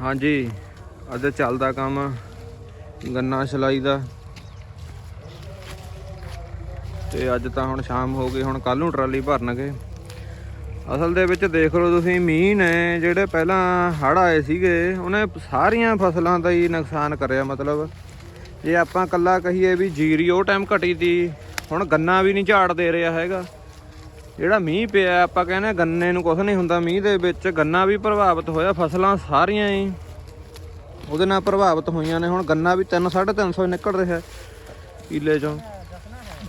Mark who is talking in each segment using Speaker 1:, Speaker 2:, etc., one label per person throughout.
Speaker 1: ਹਾਂਜੀ, ਅੱਜ ਚੱਲਦਾ ਕੰਮ ਗੰਨਾ ਛਲਾਈ ਦਾ। ਤੇ ਅੱਜ ਤਾਂ ਹੁਣ ਸ਼ਾਮ ਹੋ ਗਈ, ਹੁਣ ਕੱਲ ਨੂੰ ਟਰਾਲੀ ਭਰਨਗੇ। ਅਸਲ ਦੇ ਵਿੱਚ ਦੇਖ ਲਓ ਤੁਸੀਂ, ਮੀਂਹ ਨੇ ਜਿਹੜੇ ਪਹਿਲਾਂ ਹੜ੍ਹ ਆਏ ਸੀਗੇ, ਉਹਨੇ ਸਾਰੀਆਂ ਫਸਲਾਂ ਦਾ ਹੀ ਨੁਕਸਾਨ ਕਰਿਆ ਮਤਲਬ। ਜੇ ਆਪਾਂ ਕੱਲਾ ਕਹੀਏ ਵੀ ਜੀਰੀ, ਉਹ ਟਾਈਮ ਘਟੀ ਤੀ ਹੁਣ ਗੰਨਾ ਵੀ ਨਹੀਂ ਝਾੜ ਦੇ ਰਿਹਾ ਹੈਗਾ। ਜਿਹੜਾ ਮੀਂਹ ਪਿਆ, ਆਪਾਂ ਕਹਿੰਦੇ ਹਾਂ ਗੰਨੇ ਨੂੰ ਕੁਝ ਨਹੀਂ ਹੁੰਦਾ। ਮੀਂਹ ਦੇ ਵਿੱਚ ਗੰਨਾ ਵੀ ਪ੍ਰਭਾਵਿਤ ਹੋਇਆ, ਫਸਲਾਂ ਸਾਰੀਆਂ ਹੀ। ਉਹਦੇ ਨਾਲ ਪ੍ਰਭਾਵਿਤ ਹੋਈਆਂ ਨੇ। ਹੁਣ ਗੰਨਾ ਵੀ 3 350 ਨਿਕਲ ਰਿਹਾ ਕਿਲੇ ਚੋਂ।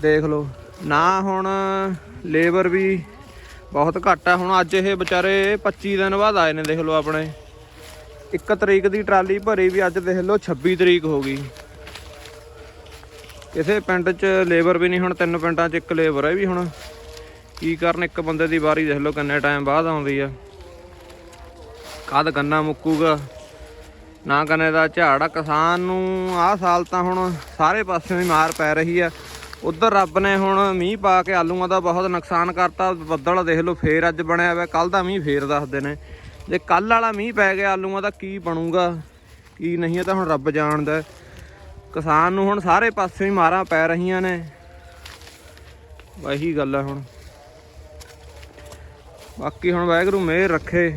Speaker 1: ਦੇਖ ਲਓ। ਨਾ ਹੁਣ ਲੇਬਰ ਵੀ ਬਹੁਤ ਘੱਟ ਆ। ਹੁਣ ਅੱਜ ਇਹ ਵਿਚਾਰੇ 25 ਦਿਨ ਬਾਅਦ ਆਏ ਨੇ, ਦੇਖ ਲਓ ਆਪਣੇ। 1 ਤਰੀਕ ਦੀ ਟਰਾਲੀ ਭਰੀ ਵੀ ਅੱਜ ਦੇਖ ਲਓ 26 ਤਰੀਕ ਹੋ ਗਈ। ਕਿਸੇ ਪਿੰਡ 'ਚ ਲੇਬਰ ਵੀ ਨਹੀਂ ਹੁਣ, ਤਿੰਨ ਪਿੰਡਾਂ 'ਚ ਇੱਕ ਲੇਬਰ ਹੈ ਵੀ ਹੁਣ। ਕੀ ਕਰਨ, ਇੱਕ ਬੰਦੇ ਦੀ ਵਾਰੀ ਦੇਖ ਲਓ ਕਿੰਨੇ ਟਾਈਮ ਬਾਅਦ ਆਉਂਦੀ ਆ। ਕਦ ਗੰਨਾ ਮੁੱਕੂਗਾ, ਨਾ ਗੰਨੇ ਦਾ ਝਾੜ ਕਿਸਾਨ ਨੂੰ ਆਹ ਸਾਲ ਤਾਂ ਹੁਣ ਸਾਰੇ ਪਾਸਿਓਂ ਹੀ ਮਾਰ ਪੈ ਰਹੀ ਆ। ਉਧਰ ਰੱਬ ਨੇ ਹੁਣ ਮੀਂਹ ਪਾ ਕੇ ਆਲੂਆਂ ਦਾ ਬਹੁਤ ਨੁਕਸਾਨ ਕਰਤਾ। ਬੱਦਲ ਦੇਖ ਲਓ, ਫੇਰ ਅੱਜ ਬਣਿਆ ਹੋਇਆ ਕੱਲ ਦਾ ਮੀਂਹ ਫੇਰ ਦੱਸਦੇ ਨੇ। ਜੇ ਕੱਲ ਵਾਲਾ ਮੀਂਹ ਪੈ ਗਿਆ ਆਲੂਆਂ ਦਾ, ਕੀ ਬਣੂਗਾ, ਕੀ ਨਹੀਂ, ਇਹ ਤਾਂ ਹੁਣ ਰੱਬ ਜਾਣਦਾ। ਕਿਸਾਨ ਨੂੰ ਹੁਣ ਸਾਰੇ ਪਾਸਿਓਂ ਹੀ ਮਾਰਾਂ ਪੈ ਰਹੀਆਂ ਨੇ। ਇਹੀ ਗੱਲ ਆ ਹੁਣ। ਬਾਕੀ ਹੁਣ ਵਾਹਿਗੁਰੂ ਮਿਹਰ ਰੱਖੇ।